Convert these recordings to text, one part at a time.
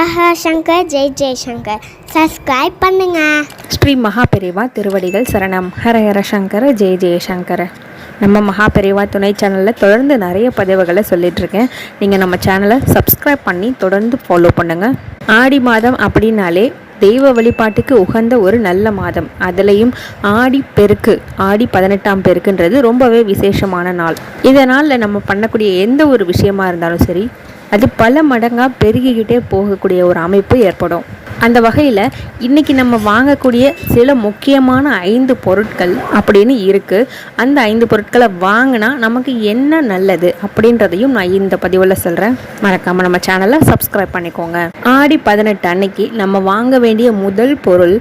ஆஹா Shankar Jai Jaishankar subscribe பண்ணுங்க. ஸ்ரீ மகாபெரிவா திருவடிகள் சரணம். ஹர ஹர சங்கர ஜெய ஜெயசங்கர நம்ம மகாபெரிவா துணை சேனலில் தொடர்ந்து நிறைய பதிவுகளை சொல்லிகிட்ருக்கேன் நீங்கள் நம்ம சேனலை சப்ஸ்கிரைப் பண்ணி தொடர்ந்து ஃபாலோ பண்ணுங்கள் ஆடி மாதம் அப்படின்னாலே தெய்வ வழிபாட்டுக்கு உகந்த ஒரு நல்ல மாதம். அதுலேயும் ஆடி பெருக்கு ஆடி பதினெட்டாம் பெருக்குன்றது ரொம்பவே விசேஷமான நாள். இதனால் நம்ம பண்ணக்கூடிய எந்த ஒரு விஷயமா இருந்தாலும் சரி அது பல மடங்காக பெருகிக்கிட்டே போகக்கூடிய ஒரு அமைப்பு ஏற்படும். அந்த வகையில் இன்றைக்கி நம்ம வாங்கக்கூடிய சில முக்கியமான ஐந்து பொருட்கள் அப்படின்னு இருக்குது அந்த ஐந்து பொருட்களை வாங்கினா நமக்கு என்ன நல்லது அப்படின்றதையும் நான் இந்த பதிவில் சொல்கிறேன் மறக்காமல் நம்ம சேனலை சப்ஸ்கிரைப் பண்ணிக்கோங்க. ஆடி பதினெட்டு அன்னைக்கு நம்ம வாங்க வேண்டிய முதல் பொருள்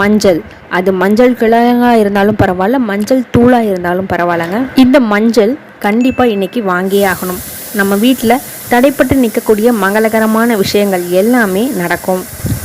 மஞ்சள். அது மஞ்சள் கிழங்காக இருந்தாலும் பரவாயில்ல மஞ்சள் தூளாக இருந்தாலும் பரவாயில்லைங்க. இந்த மஞ்சள் கண்டிப்பாக இன்றைக்கி வாங்கியே ஆகணும். நம்ம வீட்டில் தடைப்பட்டு நிற்கக்கூடிய மங்களகரமான விஷயங்கள் எல்லாமே நடக்கும்.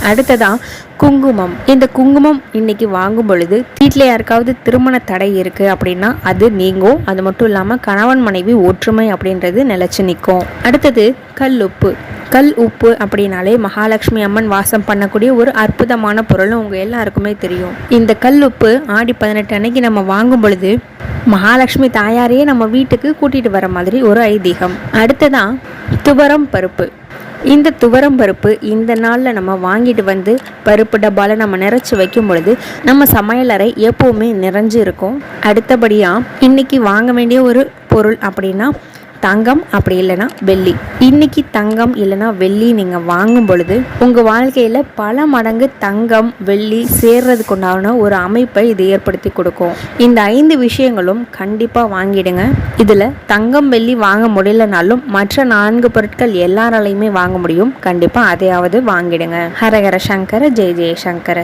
அடுத்ததா குங்குமம். இந்த குங்குமம் இன்னைக்கு வாங்கும் பொழுது வீட்டில் யாருக்காவது திருமண தடை இருக்குது அப்படின்னா அது நீங்கும். அது மட்டும் இல்லாமல் கணவன் மனைவி ஒற்றுமை அப்படின்றது நிலச்சி நிற்கும். அடுத்தது கல் உப்பு கல் உப்பு அப்படின்னாலே மகாலட்சுமி அம்மன் வாசம் பண்ணக்கூடிய ஒரு அற்புதமான பொருள்னு உங்கள் எல்லாருக்குமே தெரியும். இந்த கல் உப்பு ஆடி பதினெட்டு அன்னைக்கு நம்ம வாங்கும் பொழுது மகாலட்சுமி தாயாரையே நம்ம வீட்டுக்கு கூட்டிட்டு வர மாதிரி ஒரு ஐதீகம். அடுத்ததான் துவரம் பருப்பு. இந்த துவரம் பருப்பு இந்த நாளில் நம்ம வாங்கிட்டு வந்து பருப்பு டப்பாவில் நம்ம நிறைச்சி வைக்கும் பொழுது நம்ம சமையலறை எப்போவுமே நிறைஞ்சு இருக்கும். அடுத்தபடியாக இன்னைக்கு வாங்க வேண்டிய ஒரு பொருள் அப்படின்னா தங்கம் அப்படி இல்லைன்னா வெள்ளி. இன்னைக்கு தங்கம் இல்லைன்னா வெள்ளி நீங்கள் வாங்கும் பொழுது உங்கள் வாழ்க்கையில் பல மடங்கு தங்கம் வெள்ளி சேர்றதுக்கு உண்டான ஒரு அமைப்பை இது ஏற்படுத்தி கொடுக்கும். இந்த ஐந்து விஷயங்களும் கண்டிப்பாக வாங்கிடுங்க. இதில் தங்கம் வெள்ளி வாங்க முடியலனாலும் மற்ற நான்கு பொருட்கள் எல்லாராலையுமே வாங்க முடியும். கண்டிப்பாக அதையாவது வாங்கிடுங்க. ஹரஹர சங்கர ஜெய் ஜெயசங்கர